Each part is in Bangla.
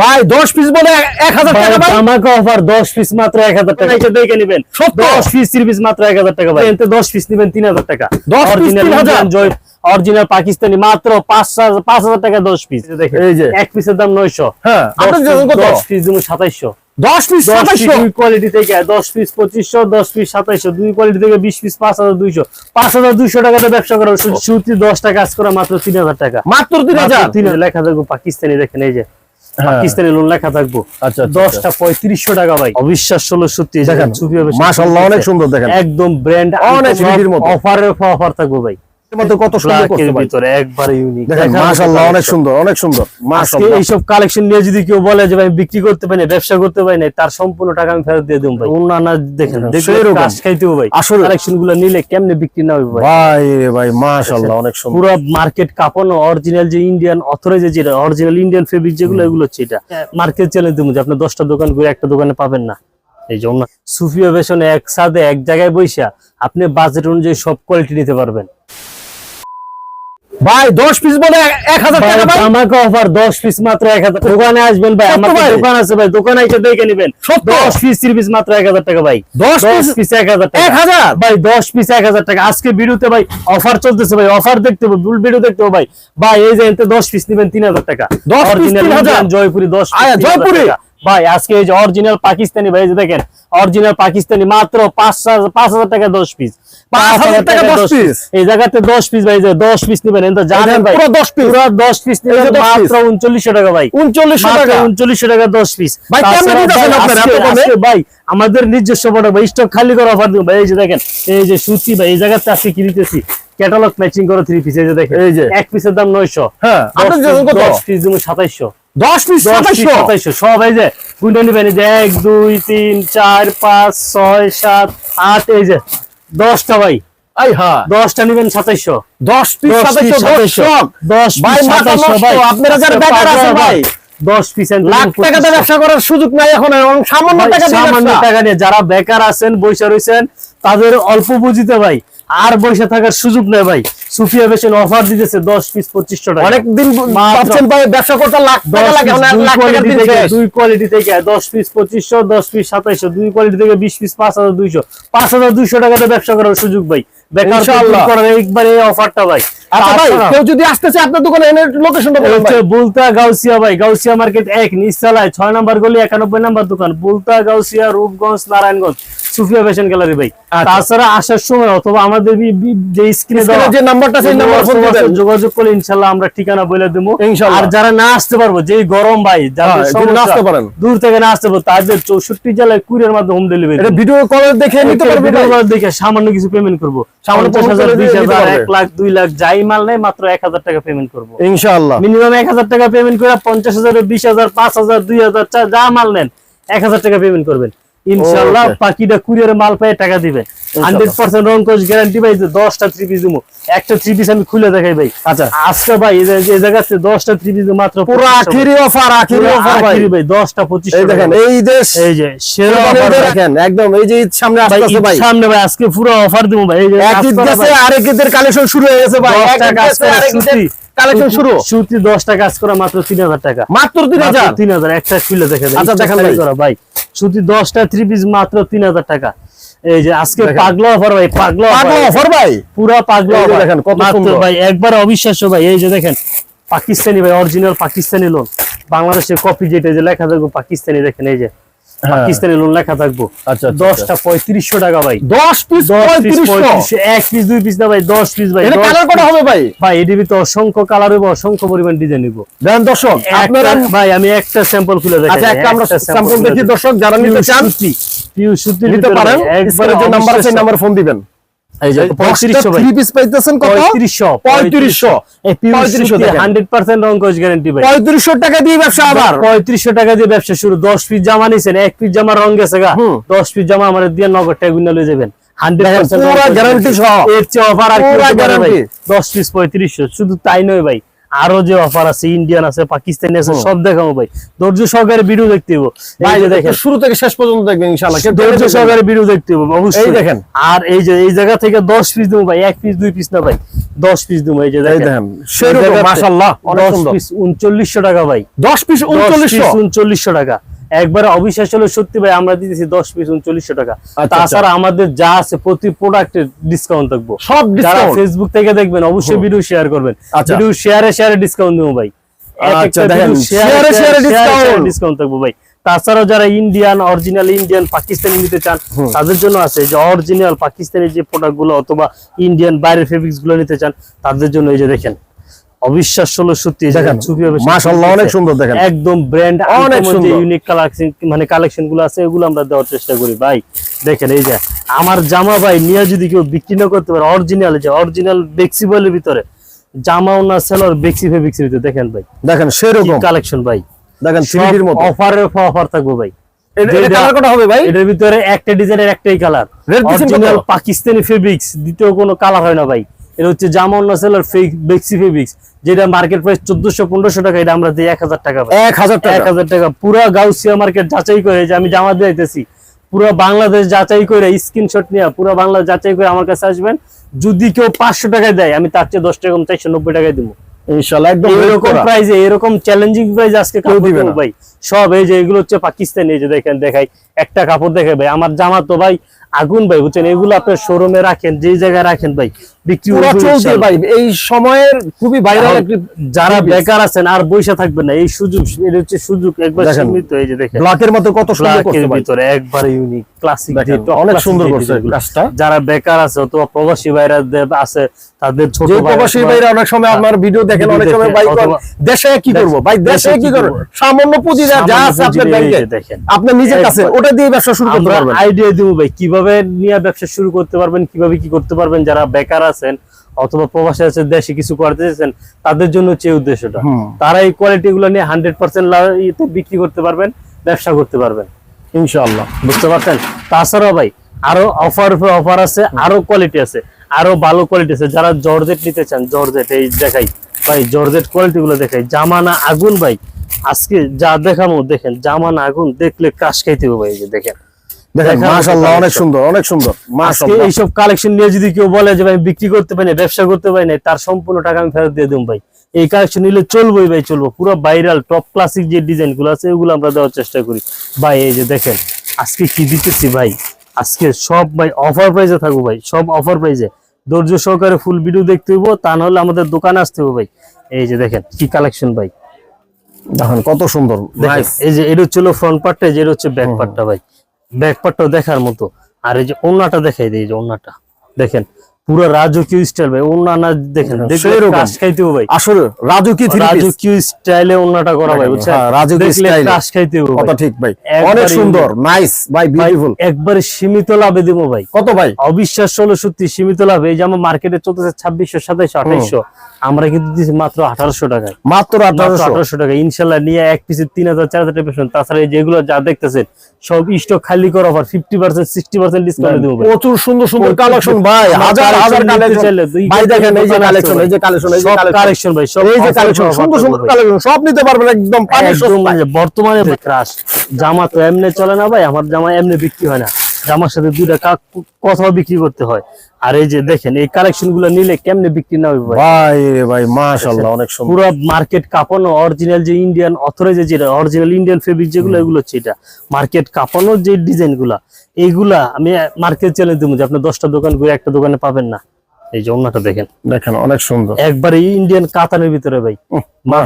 ভাই দশ পিস বলে এক হাজার টাকা ভাই। আমাকে অফার দশ পিস মাত্র এক হাজার টাকা। এটা দেখে নেবেন। সত্য? দশ পিস থ্রি পিস মাত্র এক হাজার টাকা ভাই। এতে দশ পিস নেবেন তিন হাজার টাকা। 10 piece 3000? অরিজিনাল পাকিস্তানি মাত্র পাঁচ হাজার পাঁচ হাজার টাকা দশ পিস দেখেন। এই যে। এক পিসের দাম নয়শো। হ্যাঁ, আপনার জন্য কত? দশ পিস দিব সাতাইশশো। দশ পিস দশ পিস সাতাইশশো? দুই কোয়ালিটি থেকে দশ পিস পঁচিশশো দশ পিস সাতাইশশো। দুই কোয়ালিটি থেকে বিশ পিস পাঁচ হাজার দুইশো। পাঁচ হাজার দুইশো টাকাতে ব্যবসা করা সুতি দশটা কাজ করা মাত্র তিন হাজার টাকা। মাত্র তিন হাজার? মাত্র তিন হাজার। লেখা থাকব পাকিস্তানি দেখেন এই যে। পাকিস্তানি লোন লেখা থাকব। আচ্ছা, আচ্ছা, দশটা পঁয়ত্রিশশো টাকা ভাই। অবিশ্বাস ষোলো সত্যি মাশাআল্লাহ, অনেক সুন্দর দেখেন। একদম ব্র্যান্ড অনেক। অফারের অফার থাকব ভাই। এর মধ্যে কত সুন্দর করছে ব্ল্যাকের ভাই। ভিতরে একবারে ইউনিক দেখেন মাশাআল্লাহ অনেক সুন্দর অনেক সুন্দর আজকে মাশাআল্লাহ। এইসব কালেকশন নিয়ে যদি কেউ বলে যে ভাই বিক্রি করতে পারি ব্যবসা করতে পারি তার সম্পূর্ণ টাকা আমি ফেরত দিয়ে দেবো ভাই। অন্যান্য দেখেন খাইতেও ভাই। আসলে। কালেকশনগুলো নিলে কেমনে বিক্রি না হবে ভাই? অনেক সুন্দর। পুরো মার্কেট কাঁপানো অরিজিনাল যে ইন্ডিয়ান যেটা অরিজিনাল ইন্ডিয়ান ফেব্রিক যেগুলো এগুলো হচ্ছে এটা। মার্কেট চ্যালেঞ্জ দেবো যে আপনি দশটা দোকান ঘুরে একটা দোকানে পাবেন না। এই জন্য সুফিয়া বেশনে একসাথে এক জায়গায় বইসা আপনি বাজেট অনুযায়ী সব কোয়ালিটি নিতে পারবেন। ভাই দশ পিস বলে এক হাজার টাকা ভাই। আমাকে অফার দশ পিস মাত্র এক হাজার। দোকানে আসবেন ভাই আমার দোকান আছে ভাই দোকানে এসে দেখে নেবেন। সত্য? দশ পিস থ্রি পিস মাত্র এক হাজার টাকা ভাই। দশ দশ piece- পিস এক হাজার টাকা। এক হাজার? ভাই দশ পিস এক হাজার টাকা। আজকে ভিডিওতে ভাই অফার চলতেছে ভাই অফার দেখতে হবে ফুল ভিডিও দেখতে হবে ভাই। ভাই এই যে এতে দশ পিস নেবেন তিন হাজার টাকা। 10 piece Original 3000? জয়পুরি দশ piece আয়া, 3000 জয়পুরি? ভাই আজকে এই যে অরিজিনাল পাকিস্তানি ভাই যে দেখেন অরিজিনাল পাকিস্তানি মাত্র পাঁচ হাজার পাঁচ হাজার টাকা দশ পিস 5,000 টাকা 10 piece? এই জায়গাতে দশ পিস ভাই দশ পিস নেবেন জানেন ভাই। পুরো 10 পুরো দশ পিস এই যে নেবেন 10 piece? মাত্র উনচল্লিশশো টাকা ভাই। উনচল্লিশশো টাকা। 3900 টাকা 10 পিস ভাই, আমাদের নিজস্ব প্রোডাক্ট ভাই স্টক খালি করে অফার দিব। ভাই এই যে দেখেন এই যে সুতি ভাই এই জায়গাতে আজকে কি দিতেছি? ক্যাটালগ ম্যাচিং করে থ্রি পিস এই যে দেখেন। এই যে। এক পিসের দাম 900 হ্যাঁ? 10 পিস দিব 2700 দশ পিস 10 পিস সাতাইশশো? 2700 সব এই যে গুন্ডা নিবেন এই যে 1 2 3 4 5 6 7 8 এই যে 10টা ভাই। আই 10টা নিবেন 2700 দশ পিস দশ পিস দশ 2700 শখ। দশ ভাই, পিস মাথা 2700 নষ্ট। ভাই। আপনারা যারা বেকার আছেন ভাই। 10 পিস লাখ টাকাতে ব্যবসা করার সুযোগ নাই এখন এবং সামান্য টাকা সামান্য টাকা নিয়ে যারা বেকার আছেন বসে রয়েছেন তাদের অল্প বুঝিতে ভাই আর বসে থাকার সুযোগ নেই ভাই। সুফিয়া বেশন অফার দিতেছে দশ পিস পঁচিশশো টাকা। অনেকদিন ব্যবসা করতে লাখ দুই কোয়ালিটি থেকে দশ পিস পঁচিশশো দশ পিস সাতাইশশো দুই কোয়ালিটি থেকে বিশ পিস পাঁচ হাজার দুইশো। পাঁচ হাজার দুইশো টাকাতে ব্যবসা করার সুযোগ ভাই। বেকার করার একবারে এই অফারটা ভাই। আচ্ছা কেউ যদি আসতে চায় আপনার দোকানে এনে লোকেশনটা বলুন ভাই। বুলতা গাউসিয়া ভাই গাউসিয়া মার্কেট এক নিচতলায় ছয় নম্বর গলি একানব্বই নম্বর দোকান। বুলতা গাউসিয়া রূপগঞ্জ নারায়ণগঞ্জ। সুফিয়া ফ্যাশন গ্যালারি ভাই আচ্ছা। তাছাড়া আসার সময় অথবা আমাদের যে স্ক্রিনে যে নাম্বারটা সেই নাম্বার ফোন দিবেন যোগাযোগ করলে ইনশাল্লাহ আমরা ঠিকানা বলে দেবো ইনশাআল্লাহ। আর যারা না আসতে পারব যেই গরম ভাই যাদের হ্যাঁ, না আসতে পারেন। দূর থেকে না আসতে পারব তাদের চৌষট্টি জেলায় কুরিয়ার মাধ্যমে হোম ডেলিভারি এটা ভিডিও কলে দেখে নিতে পারবে ভাই? দেখে সামান্য কিছু পেমেন্ট করব সামান্য পঞ্চাশ payment হাজার করে বিশ দিয়ে দিতে হাজার পারবে। এক লাখ দুই লাখ যাই মাল নেই মাত্র এক হাজার টাকা পেমেন্ট করব ইনশাআল্লাহ মিনিমাম এক হাজার টাকা পেমেন্ট করে পঞ্চাশ হাজার বিশ হাজার পাঁচ হাজার দুই হাজার চা- যা মাল নেন এক হাজার টাকা পেমেন্ট করবেন Okay. বাকিটা কুরিয়ারে মাল পেয়ে টাকা দিবে। হান্ড্রেড পার্সেন্ট রং কোচ গ্যারান্টি ভাই যে দশটা থ্রি পিস দিব একটা থ্রি পিস আমি খুলে দেখাই ভাই। আচ্ছা। আজকে ভাই এই জায়গাতে দশটা থ্রি পিস মাত্র পুরো 2500 আখিরি অফার আখিরি অফার ভাই। ভাই দশটা পঁচিশ এই দেখেন এই দেশ এই যে সেরা ভাই। দেখেন একদম এই যে সামনে ভাই ভাই। সামনে ভাই আজকে পুরো অফার দিব ভাই। এই যে এক ঈদ গেছে আরেক ঈদের কালেকশন শুরু হয়ে গেছে ভাই। এক ঈদ সুতি। কালেকশন শুরু সুতি দশটা কাজ করা মাত্র তিন হাজার টাকা মাত্র তিন হাজার তিন হাজার একটা খুলে দেখে দেন। আচ্ছা, দেখান ভাই। ভাই শুধু দশটা থ্রি পিস মাত্র তিন হাজার টাকা এই যে আজকে দেখেন। পাগলা অফার ভাই পাগলা পাগলা অফার ভাই পুরা পাগলা offer। দেখেন, কত সুন্দর। ভাই একবার অবিশ্বাস্য ভাই এই যে দেখেন পাকিস্তানি ভাই অরিজিনাল পাকিস্তানি লোন বাংলাদেশের কপি যেটা যে লেখা থাকব পাকিস্তানি দেখেন এই যে পাকিস্তানি লোন লেখা থাকব। আচ্ছা, আচ্ছা, দশটা পঁয়ত্রিশশো টাকা ভাই। দশ পিস এক পিস দুই পিস না ভাই দশ পিস ভাই কালার কটা হবে ভাই? ভাই তো অসংখ্য কালার হবে অসংখ্য পরিমাণ ডিজাইন নিবো দেন দর্শক ভাই আমি একটা স্যাম্পল খুলে আচ্ছা একটা আমরা স্যাম্পল দেখি দর্শক যারা নিতে চান পিউ সুতি নিতে পারেন। একবারে যে নাম্বার আছে নাম্বার ফোন দিবেন। এই যে 3500 ভাই। থ্রি পিস পাইতেছেন কত? 3500 পঁয়ত্রিশশো। এই পিউ 3500 সুতি দেখেন। 100% রং কোচ গ্যারান্টি পঁয়ত্রিশশো টাকা দিয়ে ব্যবসা আবার। 3500 টাকা দিয়ে ব্যবসা শুরু। 10 পিস জামা এক পিস জামা রং গেছে গা। 10 পিস জামা আমাদের দিয়ে নগদ টাকা গুনা লয়ে যাবেন। 100% পুরা রং coach guarantee guarantee। সহ। এর চেয়ে অফার আর কি পুরা হতে পারে ভাই? guarantee। 10 পিস 3500 শুধু তাই নয় ভাই। আরও যে অফার আছে ইন্ডিয়ান আছে পাকিস্তানি আছে সব দেখাবো ভাই। ধৈর্য সহকারে ভিডিও দেখতে হব ভাই দেখেন। শুরু থেকে শেষ পর্যন্ত দেখবেন ইনশাআল্লাহ। ধৈর্য সহকারে ভিডিও দেখতে হব অবশ্যই। দেখেন। আর এই যে এই জায়গা থেকে দশ পিস দেবো ভাই এক পিস দুই পিস না ভাই দশ পিস দেবো এই যে দেখেন। সেরকম মাশাআল্লাহ অনেক পিস উনচল্লিশশো টাকা ভাই। 10 পিস 3900 উনচল্লিশশো টাকা। একবারে অবিশ্বাস হলো সত্যি ভাই আমরা দিতেছি দশ পিস উনচল্লিশশো টাকা। আচ্ছা। তাছাড়া আমাদের যা আছে প্রতি প্রোডাক্টের ডিসকাউন্ট থাকব। সব যারা ডিসকাউন্ট ফেসবুক থেকে দেখবেন অবশ্যই ভিডিও শেয়ার করবেন। আচ্ছা। ভিডিও শেয়ারে শেয়ারে ডিসকাউন্ট দেবো ভাই। আচ্ছা। ডিসকাউন্ট থাকব তাছাড়াও যারা ইন্ডিয়ান অরিজিনাল ইন্ডিয়ান পাকিস্তানি নিতে চান তাদের জন্য আছে যে অরিজিনাল পাকিস্তানি যে প্রোডাক্টগুলো অথবা ইন্ডিয়ান বাইরের ফেব্রিক্সগুলো নিতে চান তাদের জন্য এই যে দেখেন হলো সত্যি দেখেন মাশাআল্লাহ অনেক সুন্দর দেখেন। একদম ব্র্যান্ড অনেক সুন্দর। ইউনিক কালেকশন মানে কালেকশনগুলো আছে এগুলো আমরা দেওয়ার চেষ্টা করি। ভাই দেখেন এই যে আমার জামা ভাই নিয়ে যদি কেউ বিক্রি না করতে পারে অরিজিনাল যে অরিজিনাল বেক্সিবলের ভিতরে জামাও না সেলর বেক্সি ফেব্রিক্সের ভিতরে দেখেন ভাই। দেখেন সেরকম। কালেকশন ভাই। দেখেন 3D মতো। অফারের অফার থাকবে ভাই। পাকিস্তানি ফেব্রিক্স দ্বিতীয় কোনো কালার হয় না ভাই। এটা হচ্ছে জামা ফেক বেক্সি ফেব্রিক্স যেটা মার্কেট প্রাইস চোদ্দশো পনেরোশো টাকা এটা আমরা দিই এক হাজার টাকা ভাই 1000 এক টাকা। হাজার টাকা। পুরো গাউসিয়া মার্কেট যাচাই করে যে আমি জামা দিতেছি। পুরো বাংলাদেশ যাচাই করে স্ক্রিনশট নিয়ে পুরো বাংলা যাচাই করে আমার কাছে আসবেন। যদি কেউ পাঁচশো টাকায় দেয় আমি তার চেয়ে দশ টাকা কম চারশো নব্বই টাকায় দিব। ইনশাআল্লাহ একদম এরকম প্রাইজে এরকম চ্যালেঞ্জিং প্রাইস আজকে কেউ দিবে না। ভাই। সব এই যে এগুলো হচ্ছে পাকিস্তানি এই যে দেখেন দেখাই। একটা কাপড় দেখে ভাই আমার জামা তো ভাই আগুন ভাই বুঝছেন? এগুলো আপনার শোরুমে রাখেন যেই জায়গায় রাখেন ভাই বিক্রি পুরো এই সময়ের খুবই ভাইরাল যারা বেকার আছেন আর থাকবেন না এই সুযোগ এটা হচ্ছে সুযোগ একবার সীমিত এই যে দেখেন। ব্ল্যাকের মতো কত সুন্দর করতে ভিতরে একবারে ইউনিক ক্লাসিক অনেক সুন্দর করছে কাজটা। যারা বেকার আছে অথবা প্রবাসী ভাইরা আছে তাদের ছোট প্রবাসী ভাইরা অনেক সময় আপনার ভিডিও দেখেন অনেক সময় ভাই দেশে কি করব? ভাই দেশে কি করব? সামান্য পুঁজি যা যা আছে আপনার ব্যাংকে এই দেখেন। আপনার নিজের কাছে ওটা দিয়ে ব্যবসা শুরু করতে পারবেন। আইডিয়া দিব ভাই কীভাবে নিয়ে ব্যবসা শুরু করতে পারবেন কীভাবে কি করতে পারবেন যারা বেকার আছেন অথবা প্রবাসী আছেন দেশে কিছু করতে চাইছেন তাদের জন্য হচ্ছে উদ্দেশ্যটা। তারা এই কোয়ালিটি গুলো নিয়ে হান্ড্রেড পার্সেন্ট বিক্রি করতে পারবেন ব্যবসা করতে পারবেন ইনশাআল্লাহ। বুঝতে পারছেন? তাছাড়াও ভাই আরও অফার অফার আছে আরও কোয়ালিটি আছে আরও ভালো কোয়ালিটি আছে। যারা জর্জেট নিতে চান জর্জেট এই দেখাই ভাই জর্জেট কোয়ালিটি গুলো দেখাই। জামানা আগুন ভাই আজকে যা দেখামো দেখেন জামানা আগুন দেখলে কাশ খাইতে হবে ভাই দেখেন। দেখেন মাশাআল্লাহ অনেক সুন্দর অনেক কালেকশন নিয়ে যদি কেউ বলে যে ভাই বিক্রি করতে পারি না ব্যবসা করতে পারি না তার সম্পূর্ণ টাকা আমি ফেরত দিয়ে দেবো ভাই। এই কালেকশন নিলে চলবোই ভাই চলবো। পুরো ভাইরাল টপ ক্লাসিক যে ডিজাইনগুলো আছে ওগুলো আমরা দেওয়ার চেষ্টা করি। ভাই এই যে দেখেন আজকে কি দিতেছি ভাই? আজকে সব ভাই অফার প্রাইসে থাকব ভাই। সব অফার প্রাইসে ধৈর্য সহকারে ফুল ভিডিও দেখতে হইব তা নাহলে আমাদের দোকানে আসতে হবে ভাই। এই যে দেখেন কি কালেকশন ভাই। দেখেন কত সুন্দর এই যে এটা হচ্ছিল ফ্রন্ট পার্টটা যেটা হচ্ছে ব্যাক পার্টটা ভাই। ব্যাক পার্টটাও দেখার মতো। আর এই যে অন্যটা দেখাই দিই যে অন্যটা দেখেন পুরো রাজকীয় স্টাইল ভাই। ওন্না দেখেন হ্যাঁ, ভাই। আসলে রাজকীয় স্টাইলে করা ভাই বুঝছেন? হ্যাঁ, রাজকীয় খাইতে হবে কথা ঠিক ভাই। অনেক সুন্দর নাইস ভাই বিউটিফুল একবারে সীমিত লাভে দিব ভাই। কত ভাই? অবিশ্বাস হলো সত্যি সীমিত লাভে। এই যে আমার মার্কেটে চলতেছে আমরা কিন্তু মাত্র আঠারোশো টাকায়। মাত্র আঠারোশো। আঠারোশো টাকা ইনশাল্লাহ নিয়ে এক পিসে তিন হাজার চার হাজার টাকা পেছন। তাছাড়া এই যেগুলো যা দেখতেছেন সব স্টক খালি করা offer fifty percent sixty percent discount দেবো প্রচুর সুন্দর সুন্দর কালেকশন ভাই। হাজার হাজার কালেকশন। ভাই দেখেন এই যে কালেকশন এই যে কালেকশন এই যে সব কালেকশন। কালেকশন ভাই সব এই যে কালেকশন সুন্দর সুন্দর কালেকশন সব নিতে পারবেন একদম পানি বর্তমানে ক্রাশ জামা তো এমনি চলে না ভাই আমার জামা এমনি বিক্রি হয় না। জামার সাথে দুইটা কাক কথাও বিক্রি করতে হয়। আর এই যে দেখেন এই কালেকশনগুলো নিলে কেমনে বিক্রি না হবে ভাই? ভাই রে ভাই মাশাআল্লাহ অনেক সুন্দর। পুরো মার্কেট কাপানো অরিজিনাল যে ইন্ডিয়ান অথরাইজ যেটা অরিজিনাল ইন্ডিয়ান ফেব্রিক যেগুলো এগুলো হচ্ছে এটা। মার্কেট কাঁপানো যে ডিজাইনগুলা এইগুলা আমি মার্কেট চ্যালেঞ্জ দেবো যে আপনার দশটা দোকান ঘুরে একটা দোকানে পাবেন না। এই যে অন্যটা দেখেন। দেখেন অনেক সুন্দর। একবারে ইন্ডিয়ান কাতানের ভিতরে ভাই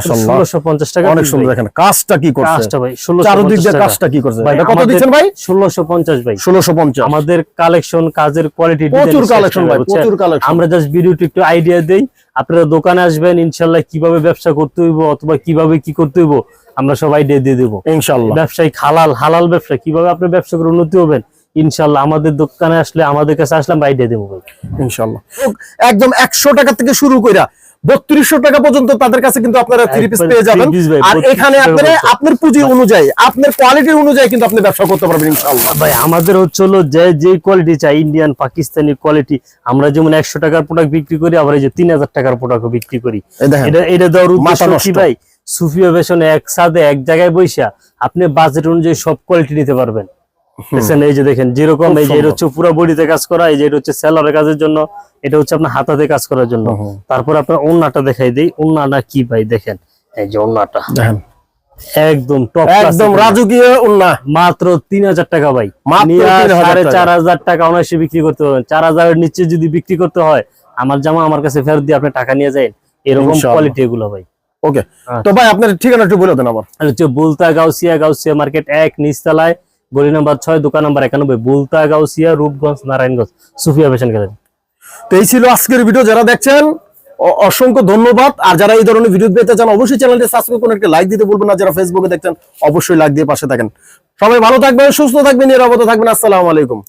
ষোলোশো পঞ্চাশ টাকা অনেক সুন্দর দেখেন কাজটা কি করছে? কাজটা ভাই চারদিক দিয়ে কাজটা কি করছে? এটা কত দিচ্ছেন ভাই? ষোলোশো পঞ্চাশ ভাই। ষোলোশো পঞ্চাশ। আমাদের কালেকশন কাজের কোয়ালিটি প্রচুর কালেকশন ভাই প্রচুর কালেকশন। আমরা জাস্ট ভিডিওটি একটু আইডিয়া দেই। আপনারা দোকানে আসবেন ইনশাল্লাহ কীভাবে ব্যবসা করতে হইব অথবা কীভাবে কি করতে হইব আমরা সব আইডিয়া দিয়ে দেবো। ইনশাআল্লাহ। ব্যবসায়ী হালাল হালাল ব্যবসা কীভাবে আপনি ব্যবসা করে উন্নতি হবেন ইনশাল্লাহ আমাদের দোকানে আসলে আমাদের কাছে আসলাম আইডিয়া দেবো ভাই। ইনশাআল্লাহ একদম একশো টাকা থেকে শুরু কইরা বত্রিশশো টাকা পর্যন্ত তাদের কাছে কিন্তু আপনারা থ্রি পিস পেয়ে যাবেন। আর এখানে আপনারা আপনার পুঁজি অনুযায়ী আপনার কোয়ালিটি অনুযায়ী কিন্তু আপনি ব্যবসা করতে পারবেন ইনশাআল্লাহ ভাই আমাদের হচ্ছে হলো যে যে কোয়ালিটি চাই ইন্ডিয়ান পাকিস্তানি কোয়ালিটি আমরা যেমন একশো টাকার প্রোডাক্ট বিক্রি করি আবার এই যে তিন হাজার টাকার প্রোডাক্ট বিক্রি করি। এটা এটা দেওয়ার উদ্দেশ্য ভাই? সুফিয়া বেশনে একসাথে এক জায়গায় বৈশা আপনি বাজেট অনুযায়ী সব কোয়ালিটি নিতে পারবেন। দেখছেন এই যে দেখেন যেরকম এই যে এটা হচ্ছে পুরো বডিতে কাজ করা এই যে এটা হচ্ছে সেলারের কাজের জন্য এটা হচ্ছে আপনার হাতাতে কাজ করার জন্য। তারপর আপনার ওন্নাটা দেখাই দেই। ওন্নাটা কি ভাই দেখেন এই যে ওন্নাটা। দেখেন। একদম টপ একদম রাজকীয় উন্না মাত্র তিন হাজার টাকা ভাই। মাত্র নিয়ে 3,000 সাড়ে চার হাজার টাকা অনায়াসে বিক্রি করতে পারবেন। চার হাজারের নিচে যদি বিক্রি করতে হয় আমার জামা আমার কাছে ফেরত দিয়ে আপনি টাকা নিয়ে যান এরকম কোয়ালিটি এগুলো ভাই। ওকে। আচ্ছা। তো ভাই আপনার ঠিকানা একটু বলে দেন আবার। বুলতা গাউসিয়া গাউসিয়া মার্কেট এক নিচতলায়। গলি নাম্বার ছয়, দোকান নাম্বার একানব্বই, বুলতা গাউসিয়া, রূপগঞ্জ, নারায়ণগঞ্জ। সুফিয়া ফ্যাশন গ্যালারি তো এই ছিল আজকের ভিডিও। যারা দেখছেন অসংখ্য ধন্যবাদ। আর যারা এই ধরনের ভিডিও পেতে চান, অবশ্যই চ্যানেলটি সাবস্ক্রাইব করে একটা লাইক দিতে বলবেন না। যারা ফেসবুকে দেখছেন, অবশ্যই লাইক দিয়ে পাশে থাকেন। সবাই ভালো থাকবেন, সুস্থ থাকবেন, নিরাপদে থাকবেন। আসসালামু আলাইকুম।